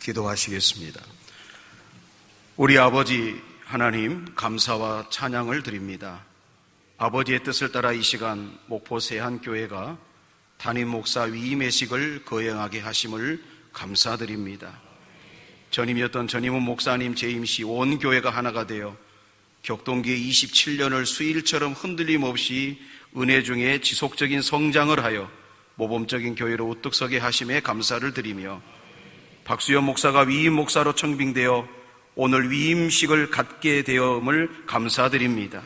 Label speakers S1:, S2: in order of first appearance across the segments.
S1: 기도하시겠습니다. 우리 아버지 하나님 감사와 찬양을 드립니다. 아버지의 뜻을 따라 이 시간 목포 세한 교회가 담임 목사 위임의식을 거행하게 하심을 감사드립니다. 전임이었던 전임은 목사님 재임 시 온 교회가 하나가 되어 격동기의 27년을 수일처럼 흔들림 없이 은혜 중에 지속적인 성장을 하여 모범적인 교회로 우뚝 서게 하심에 감사를 드리며 박수현 목사가 위임 목사로 청빙되어 오늘 위임식을 갖게 되었음을 감사드립니다.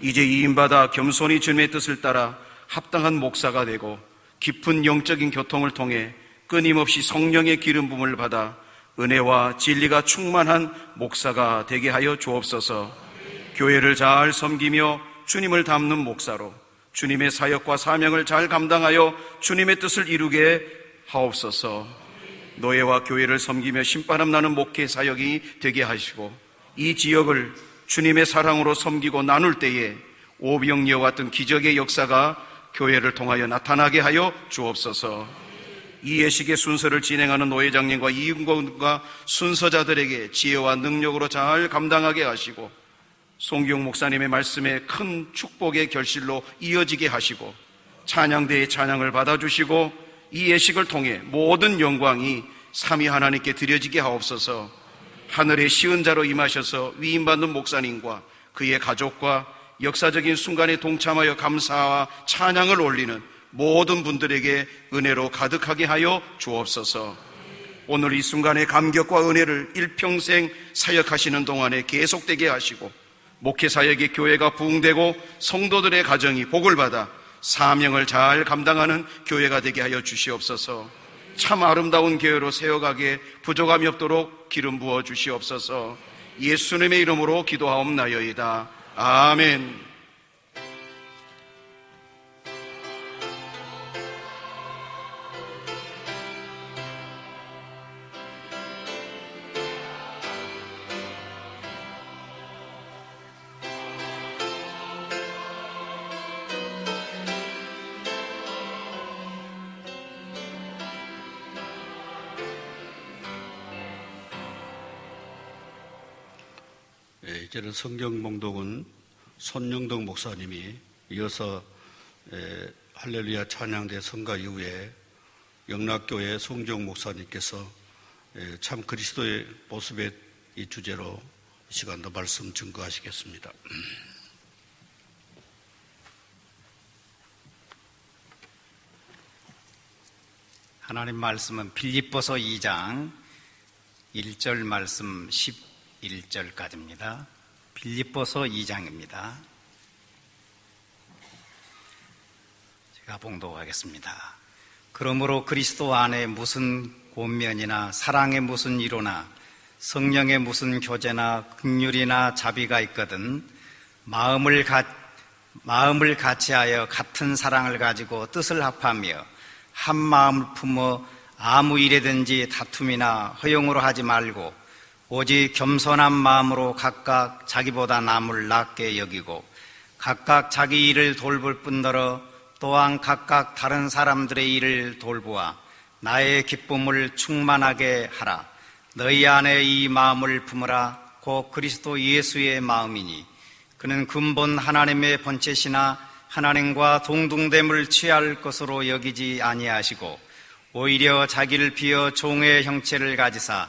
S1: 이제 위임받아 겸손히 주님의 뜻을 따라 합당한 목사가 되고 깊은 영적인 교통을 통해 끊임없이 성령의 기름 부음을 받아 은혜와 진리가 충만한 목사가 되게 하여 주옵소서. 교회를 잘 섬기며 주님을 닮는 목사로 주님의 사역과 사명을 잘 감당하여 주님의 뜻을 이루게 하옵소서. 노예와 교회를 섬기며 신바람 나는 목회 사역이 되게 하시고 이 지역을 주님의 사랑으로 섬기고 나눌 때에 오병이어 왔던 기적의 역사가 교회를 통하여 나타나게 하여 주옵소서. 이 예식의 순서를 진행하는 노회장님과 이윤권과 순서자들에게 지혜와 능력으로 잘 감당하게 하시고 송경 목사님의 말씀에 큰 축복의 결실로 이어지게 하시고 찬양대의 찬양을 받아주시고 이 예식을 통해 모든 영광이 삼위 하나님께 드려지게 하옵소서 하늘의 시은 자로 임하셔서 위임받는 목사님과 그의 가족과 역사적인 순간에 동참하여 감사와 찬양을 올리는 모든 분들에게 은혜로 가득하게 하여 주옵소서. 오늘 이 순간의 감격과 은혜를 일평생 사역하시는 동안에 계속되게 하시고 목회 사역의 교회가 부흥되고 성도들의 가정이 복을 받아 사명을 잘 감당하는 교회가 되게 하여 주시옵소서. 참 아름다운 교회로 세워가게 부족함이 없도록 기름 부어 주시옵소서. 예수님의 이름으로 기도하옵나이다. 아멘.
S2: 예, 이제는 성경 봉독은 손영덕 목사님이 이어서 예, 할렐루야 찬양대 성가 이후에 영락교회 송정 목사님께서 예, 참 그리스도의 모습의 이 주제로 이 시간도 말씀 증거하시겠습니다.
S3: 하나님 말씀은 빌립보서 2장 1절 말씀 11절까지입니다. 빌립보서 2장입니다. 제가 봉독하겠습니다. 그러므로 그리스도 안에 무슨 권면이나 사랑의 무슨 이로나 성령의 무슨 교제나 극률이나 자비가 있거든 마음을 가, 마음을 같이하여 같은 사랑을 가지고 뜻을 합하며 한 마음을 품어 아무 일에든지 다툼이나 허용으로 하지 말고 오직 겸손한 마음으로 각각 자기보다 남을 낫게 여기고 각각 자기 일을 돌볼 뿐더러 또한 각각 다른 사람들의 일을 돌보아 나의 기쁨을 충만하게 하라. 너희 안에 이 마음을 품으라. 곧 그리스도 예수의 마음이니 그는 근본 하나님의 번체시나 하나님과 동등됨을 취할 것으로 여기지 아니하시고 오히려 자기를 비어 종의 형체를 가지사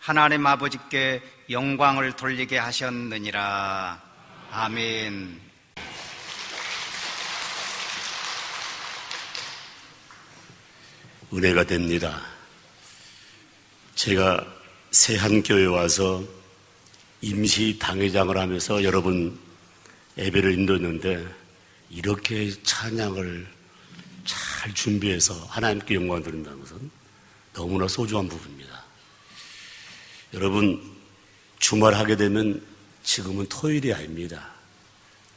S3: 하나님 아버지께 영광을 돌리게 하셨느니라. 아멘.
S4: 은혜가 됩니다. 제가 세한교회 와서 임시 당회장을 하면서 여러 분 예배를 인도했는데 이렇게 찬양을 잘 준비해서 하나님께 영광 드린다는 것은 너무나 소중한 부분입니다. 여러분, 주말 하게 되면 지금은 토요일이 아닙니다.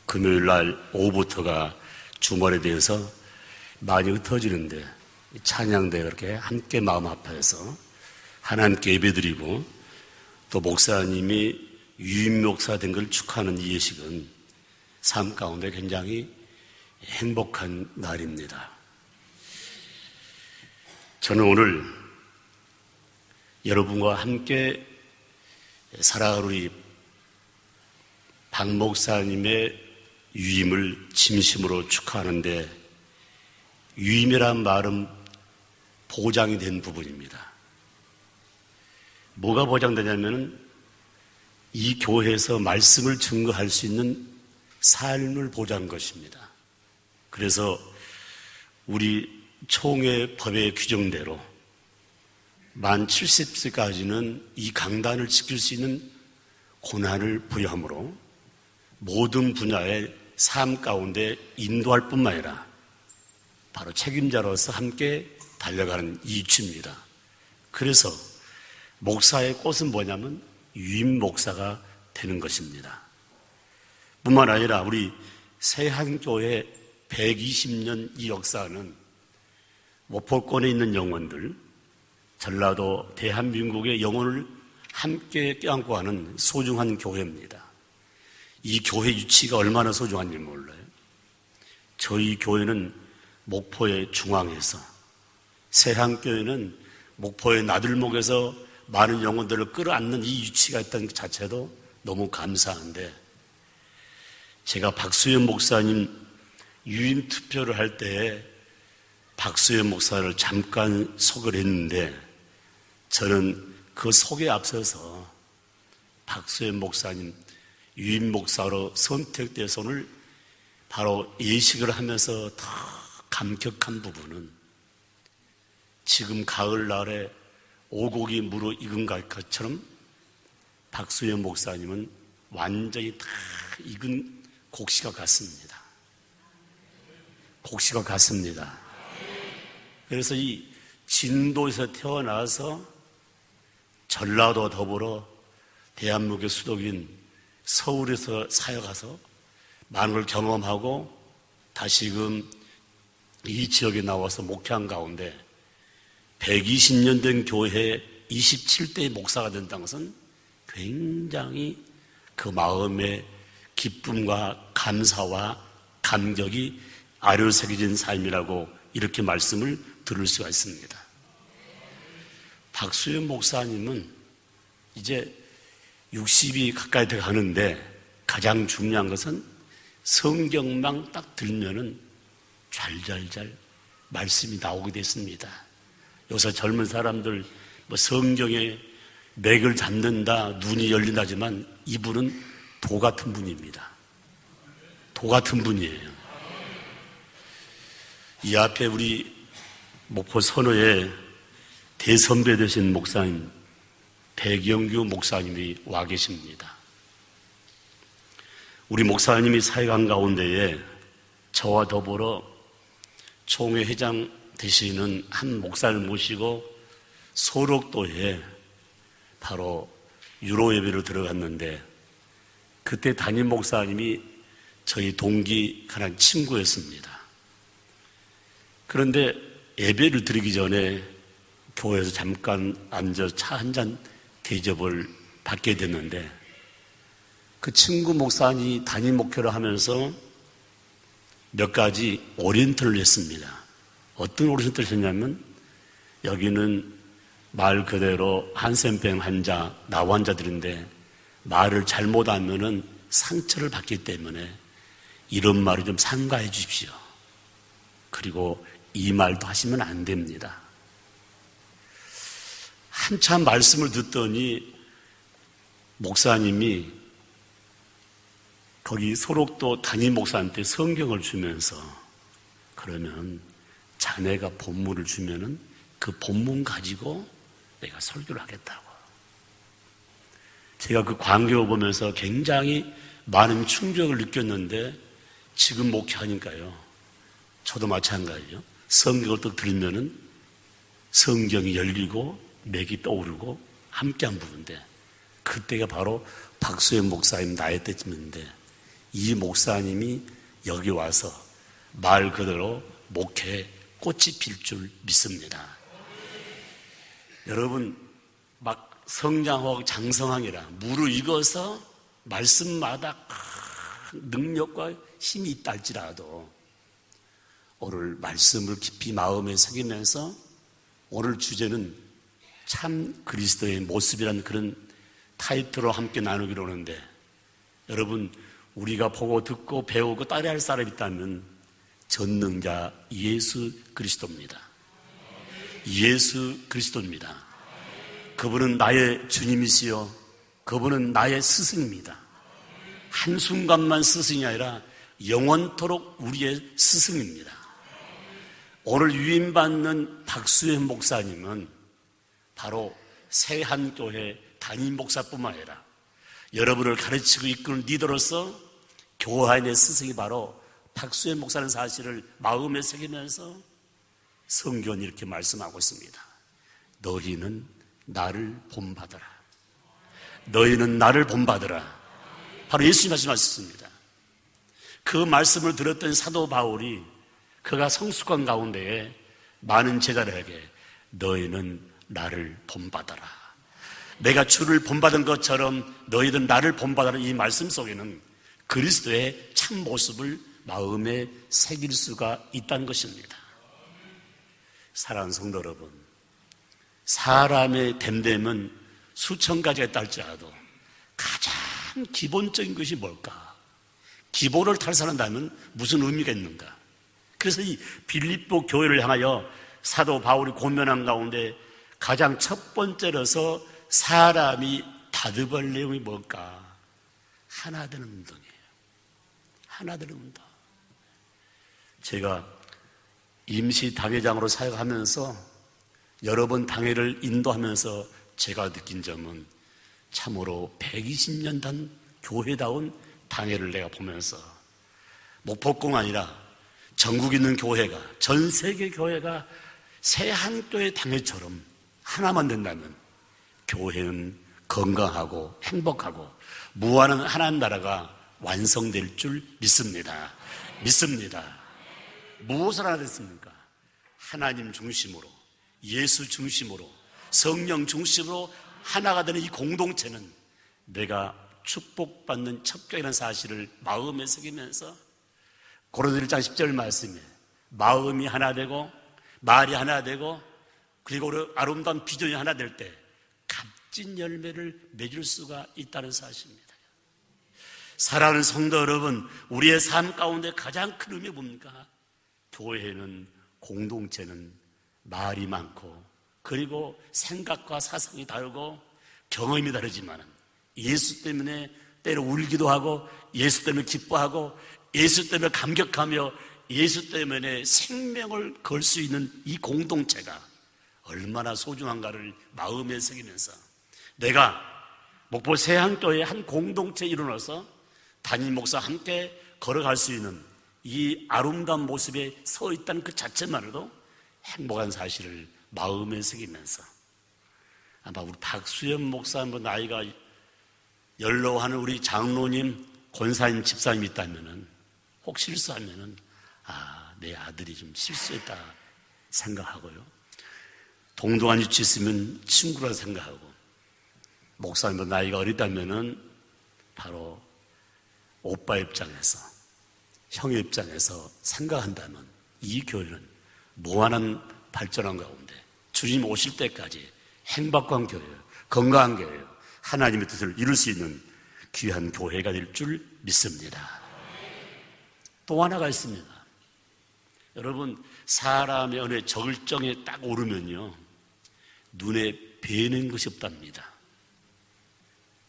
S4: 금요일 날 오후부터가 주말에 대해서 많이 흩어지는데 찬양대 그렇게 함께 마음 아파해서 하나님께 예배드리고 또 목사님이 유임 목사 된 걸 축하하는 이 예식은 삶 가운데 굉장히 행복한 날입니다. 저는 오늘 여러분과 함께 살아갈 우리 박 목사님의 유임을 진심으로 축하하는데 유임이란 말은 보장이 된 부분입니다. 뭐가 보장되냐면 이 교회에서 말씀을 증거할 수 있는 삶을 보장한 것입니다. 그래서 우리 총회 법의 규정대로 만 70세까지는 이 강단을 지킬 수 있는 고난을 부여하므로 모든 분야의 삶 가운데 인도할 뿐만 아니라 바로 책임자로서 함께 달려가는 이치입니다. 그래서 목사의 꽃은 뭐냐면 유임 목사가 되는 것입니다. 뿐만 아니라 우리 세한교회 120년 이 역사는 모포권에 있는 영혼들, 전라도 대한민국의 영혼을 함께 껴안고 하는 소중한 교회입니다. 이 교회 유치가 얼마나 소중한지 몰라요. 저희 교회는 목포의 중앙에서, 세한교회는 목포의 나들목에서 많은 영혼들을 끌어안는 이 유치가 있다는 것 자체도 너무 감사한데, 제가 박수현 목사님 유임 투표를 할때 박수현 목사를 잠깐 소개를 했는데 저는 그 속에 앞서서 박수현 목사님 유임 목사로 선택돼서 오늘 바로 예식을 하면서 더 감격한 부분은 지금 가을날에 오곡이 무르 익은 것처럼 박수현 목사님은 완전히 다 익은 곡식과 같습니다. 곡식과 같습니다. 그래서 이 진도에서 태어나서 전라도 더불어 대한민국의 수도인 서울에서 사역가서 많은 걸 경험하고 다시금 이 지역에 나와서 목회한 가운데 120년 된 교회 27대 목사가 된다는 것은 굉장히 그 마음의 기쁨과 감사와 감격이 아려 새겨진 삶이라고 이렇게 말씀을 들을 수가 있습니다. 박수현 목사님은 이제 60이 가까이 돼 가는데 가장 중요한 것은 성경만 딱 들면은 잘잘잘 말씀이 나오게 됐습니다. 요새 젊은 사람들 뭐 성경에 맥을 잡는다, 눈이 열린다지만 이분은 도 같은 분입니다. 도 같은 분이에요. 이 앞에 우리 목포 선호에 대선배 되신 목사님, 백영규 목사님이 와 계십니다. 우리 목사님이 사회관 가운데에 저와 더불어 총회 회장 되시는 한 목사를 모시고 소록도에 바로 유로 예배로 들어갔는데 그때 담임 목사님이 저희 동기 하나 친구였습니다. 그런데 예배를 드리기 전에 교회에서 잠깐 앉아 차 한 잔 대접을 받게 됐는데 그 친구 목사님이 담임 목회를 하면서 몇 가지 오리엔트를 했습니다. 어떤 오리엔트를 했냐면 여기는 말 그대로 한센병 환자, 나 환자들인데 말을 잘못하면은 상처를 받기 때문에 이런 말을 좀 삼가해 주십시오. 그리고 이 말도 하시면 안 됩니다. 한참 말씀을 듣더니 목사님이 거기 소록도 담임 목사한테 성경을 주면서 그러면 자네가 본문을 주면은 그 본문 가지고 내가 설교를 하겠다고. 제가 그 광경을 보면서 굉장히 많은 충격을 느꼈는데 지금 목회하니까요. 저도 마찬가지죠. 성경을 또 들으면은 성경이 열리고 맥이 떠오르고 함께한 부분인데 그때가 바로 박수현 목사님 나이 때쯤인데 이 목사님이 여기 와서 말 그대로 목회에 꽃이 필 줄 믿습니다. 여러분 막 성장하고 장성하니라 무르익어서 말씀마다 큰 능력과 힘이 있다 할지라도 오늘 말씀을 깊이 마음에 새기면서 오늘 주제는 참 그리스도의 모습이라는 그런 타이틀로 함께 나누기로 하는데 여러분 우리가 보고 듣고 배우고 따라야 할 사람이 있다면 전능자 예수 그리스도입니다. 예수 그리스도입니다. 그분은 나의 주님이시요. 그분은 나의 스승입니다. 한순간만 스승이 아니라 영원토록 우리의 스승입니다. 오늘 유임받는 박수현 목사님은 바로 새한 교회 담임 목사뿐만 아니라 여러분을 가르치고 이끄는 리더로서 교회의 스승이 바로 박수현 목사는 사실을 마음에 새기면서 성경이 이렇게 말씀하고 있습니다. 너희는 나를 본받아라. 너희는 나를 본받으라. 바로 예수님 말씀하셨습니다. 그 말씀을 들었던 사도 바울이 그가 성숙한 가운데에 많은 제자들에게 너희는 나를 본받아라. 내가 주를 본받은 것처럼 너희들 나를 본받아라 이 말씀 속에는 그리스도의 참 모습을 마음에 새길 수가 있다는 것입니다. 사랑하는 성도 여러분, 사람의 됨됨은 수천 가지가 있다 할지라도 가장 기본적인 것이 뭘까? 기본을 탈선한다면 무슨 의미가 있는가? 그래서 이 빌립보 교회를 향하여 사도 바울이 고면한 가운데 가장 첫 번째로서 사람이 다듬을 내용이 뭘까? 하나 되는 운동이에요. 하나 되는 운동. 제가 임시 당회장으로 사역하면서 여러 번 당회를 인도하면서 제가 느낀 점은 참으로 120년 단 교회다운 당회를 내가 보면서 목포공 아니라 전국 있는 교회가 전 세계 교회가 새 한교회 당회처럼 하나만 된다면 교회는 건강하고 행복하고 무한한 하나님 나라가 완성될 줄 믿습니다. 믿습니다. 무엇을 하나 됐습니까? 하나님 중심으로 예수 중심으로 성령 중심으로 하나가 되는 이 공동체는 내가 축복받는 첩경이라는 사실을 마음에 새기면서 고린도 1장 10절 말씀에 마음이 하나 되고 말이 하나 되고 그리고 아름다운 비전이 하나 될 때 값진 열매를 맺을 수가 있다는 사실입니다. 사랑하는 성도 여러분, 우리의 삶 가운데 가장 큰 의미 뭡니까? 교회는 공동체는 말이 많고 그리고 생각과 사상이 다르고 경험이 다르지만 예수 때문에 때로 울기도 하고 예수 때문에 기뻐하고 예수 때문에 감격하며 예수 때문에 생명을 걸 수 있는 이 공동체가 얼마나 소중한가를 마음에 새기면서 내가 목포 세항교의 한 공동체에 일어나서 담임 목사 함께 걸어갈 수 있는 이 아름다운 모습에 서 있다는 그 자체만으로도 행복한 사실을 마음에 새기면서 아마 우리 박수현 목사 한번 나이가 연로하는 우리 장로님 권사님 집사님 있다면은 혹 실수하면은 아, 내 아들이 좀 실수했다 생각하고요. 동등한 위치 있으면 친구라 생각하고 목사님도 나이가 어리다면은 바로 오빠 입장에서 형의 입장에서 생각한다면 이 교회는 무한한 발전한 가운데 주님 오실 때까지 행복한 교회요, 건강한 교회요, 하나님의 뜻을 이룰 수 있는 귀한 교회가 될 줄 믿습니다. 또 하나가 있습니다. 여러분, 사람의 어느 절정에 딱 오르면요, 눈에 뵈는 것이 없답니다.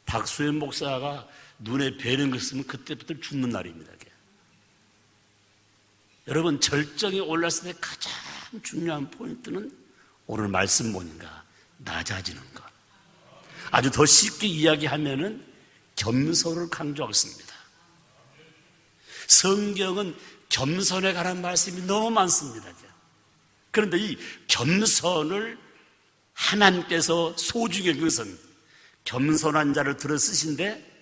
S4: 박수현 목사가 눈에 뵈는 것이 있으면 그때부터 죽는 날입니다. 여러분, 절정에 올랐을 때 가장 중요한 포인트는 오늘 말씀 보니까 낮아지는 것. 아주 더 쉽게 이야기하면은 겸손을 강조하겠습니다. 성경은 겸손에 관한 말씀이 너무 많습니다. 그런데 이 겸손을 하나님께서 소중히 여긴 것은 겸손한 자를 들어 쓰신데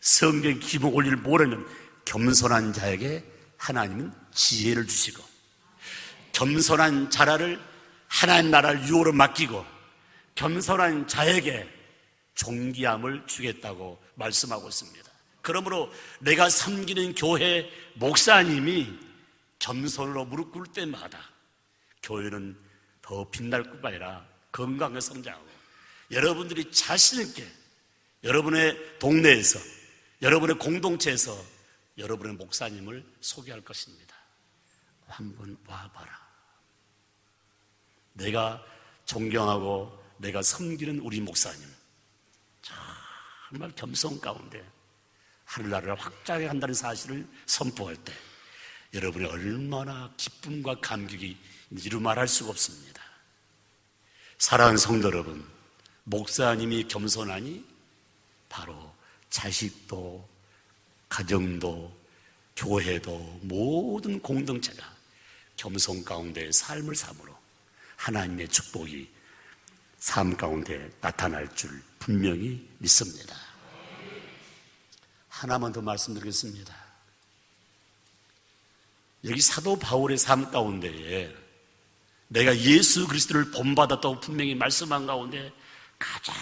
S4: 성경 기본 원리를 모르면 겸손한 자에게 하나님은 지혜를 주시고 겸손한 자라를 하나님 나라를 유호로 맡기고 겸손한 자에게 존귀함을 주겠다고 말씀하고 있습니다. 그러므로 내가 섬기는 교회 목사님이 겸손으로 무릎 꿇을 때마다 교회는 더 빛날 뿐 아니라 건강하게 성장하고 여러분들이 자신있게 여러분의 동네에서 여러분의 공동체에서 여러분의 목사님을 소개할 것입니다. 한번 와봐라. 내가 존경하고 내가 섬기는 우리 목사님. 정말 겸손 가운데 하늘나라를 확장해 한다는 사실을 선포할 때 여러분이 얼마나 기쁨과 감격이 이루 말할 수가 없습니다. 사랑하는 성도 여러분, 목사님이 겸손하니 바로 자식도 가정도 교회도 모든 공동체가 겸손 가운데 삶을 삶으로 하나님의 축복이 삶 가운데 나타날 줄 분명히 믿습니다. 하나만 더 말씀드리겠습니다. 여기 사도 바울의 삶 가운데에 내가 예수 그리스도를 본받았다고 분명히 말씀한 가운데 가장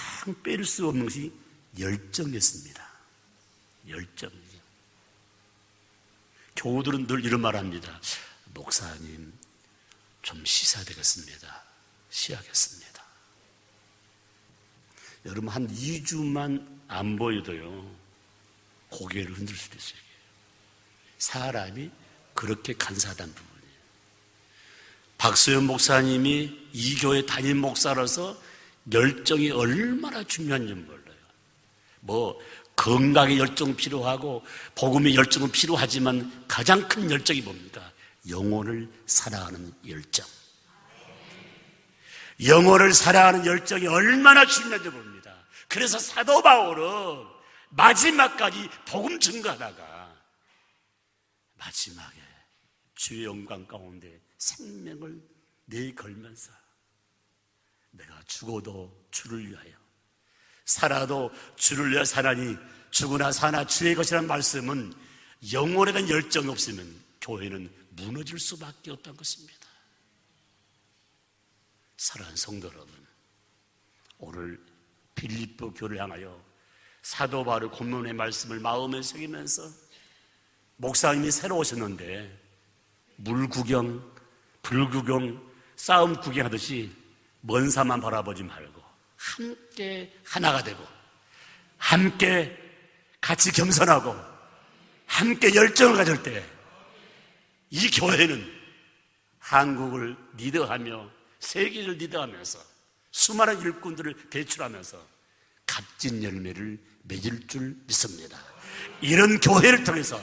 S4: 뺄수 없는 것이 열정이었습니다. 열정이죠. 교우들은 늘 이런 말 합니다. 목사님, 좀 쉬어야 되겠습니다. 쉬어야겠습니다. 여러분, 한 2주만 안 보여도요, 고개를 흔들 수도 있어요. 사람이 그렇게 간사하다는 부분이에요. 박소연 목사님이 이 교회 담임 목사로서 열정이 얼마나 중요한지 몰라요. 뭐, 건강의 열정 필요하고, 복음의 열정은 필요하지만 가장 큰 열정이 뭡니까? 영혼을 사랑하는 열정. 영혼을 사랑하는 열정이 얼마나 중요한지 봅니다. 그래서 사도 바울은 마지막까지 복음 증거하다가 마지막에 주의 영광 가운데 생명을 내걸면서 내가 죽어도 주를 위하여 살아도 주를 위하여 살아니 죽으나 사나 주의 것이라는 말씀은 영혼에 대한 열정이 없으면 교회는 무너질 수밖에 없다는 것입니다. 사랑하는 성도 여러분, 오늘 빌립보 교를 향하여 사도 바울 본문의 말씀을 마음에 새기면서 목사님이 새로 오셨는데 물 구경, 불 구경, 싸움 구경하듯이 먼 산만 바라보지 말고 함께 하나가 되고 함께 같이 겸손하고 함께 열정을 가질 때 이 교회는 한국을 리더하며 세계를 리더하면서 수많은 일꾼들을 배출하면서 값진 열매를 맺을 줄 믿습니다. 이런 교회를 통해서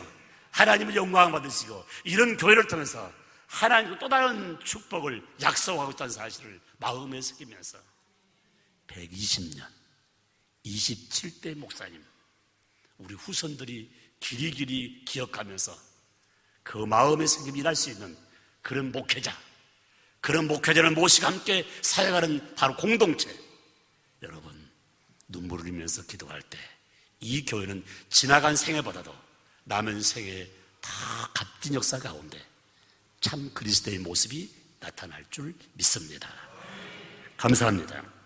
S4: 하나님의 영광을 받으시고 이런 교회를 통해서 하나님의 또 다른 축복을 약속하고 있다는 사실을 마음에 새기면서 120년 27대 목사님 우리 후손들이 길이 길이 기억하면서 그 마음에 새김 일할 수 있는 그런 목회자 그런 목회자를 모시고 함께 사역하는 바로 공동체 여러분 눈물을 흘리면서 기도할 때 이 교회는 지나간 생애보다도 남은 생애 다 값진 역사 가운데 참 그리스도의 모습이 나타날 줄 믿습니다. 감사합니다.